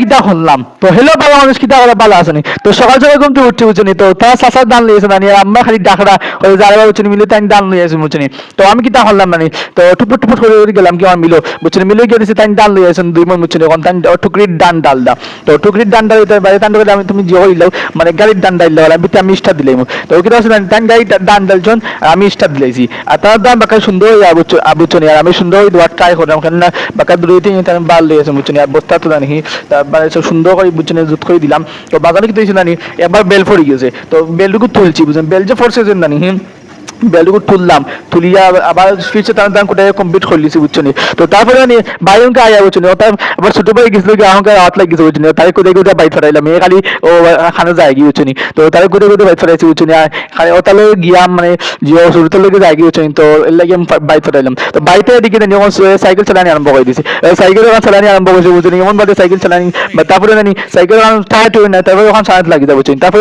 গীতা শুনলাম তো হেলো ভালো মানুষ গীতা করে ভালো আসেনি তো সকাল সকাল ঘুম থেকে উঠছে বুঝছেনি তো তার চাচার দান লইয়েছে নানি আম্মা খালি ডাকরা ওই যারা বুঝছেনি মিলে তাই দান লইয়েছে বুঝছেনি তো আমি গীতা শুনলাম নানি? তো টুপুট টুপুট করে গেলাম কি আমার মিলো? বুঝছেনি মিলে গিয়ে দিছে তাই দান লইয়েছেন দুই মন বুঝছেনি ওখান তাই টুকরির ডান ডাল দা। তো টুকরির ডান ডাল দিতে বাইরে তান আমি তুমি জিও হইলাও মানে গাড়ির ডান ডাল দাও আমি আমি স্টার দিলাম তো ওকে তো আসলে তাই গাড়ির ডান ডালজন আমি স্টার দিলাইছি আর তার দাম বাকা সুন্দর হয়ে বুঝছেনি আর আমি সুন্দর হয়ে দোয়ার ট্রাই করলাম কেন না বাকা দুই, তিন তাই বাল লইয়েছে বুঝছেনি আর বস্তা তো জানি সব সুন্দর করে বুঝছেন জুত করে দিলাম। তো বাগানে কিন্তু জানি একবার বেল ফরে গেছে তো বেলটুকু তুলছি বুঝছেন বেল যে ফরছে জানি হুম? বেলটুকু তুললাম, তুলিয়া আবার ফিরছে তার দাম কোটায় কমপ্লিট করে লিছি বুঝছ। তো তারপরে আমি বাইরনকে আয়া বুঝছ নি। ও তার আবার ছোট ভাই গেছিল কি আমাকে হাত লাগিয়েছে, বুঝছ নি। তাই কোথায় কোথায় বাইট ফটাইলাম মেয়ে খালি ও খানে যায় গিয়ে, বুঝছ। তো তাই কোথায় কোথায় বাইট ফটাইছি বুঝছ নি। খালি ও তাহলে গিয়াম মানে জিও শুরুতে লোকে যায় গিয়ে, বুঝছ নি। তো এর লাগে আমি বাইট ফটাইলাম তো বাইটে দিকে যখন সাইকেল চালানি আরম্ভ করে দিছি সাইকেল চালানি আরম্ভ করেছে, বুঝছ নি। এমন বাদে সাইকেল চালানি তারপরে জানি সাইকেল টায়ার টুই না, তারপরে যখন সারাত লাগিয়ে যাব। তারপরে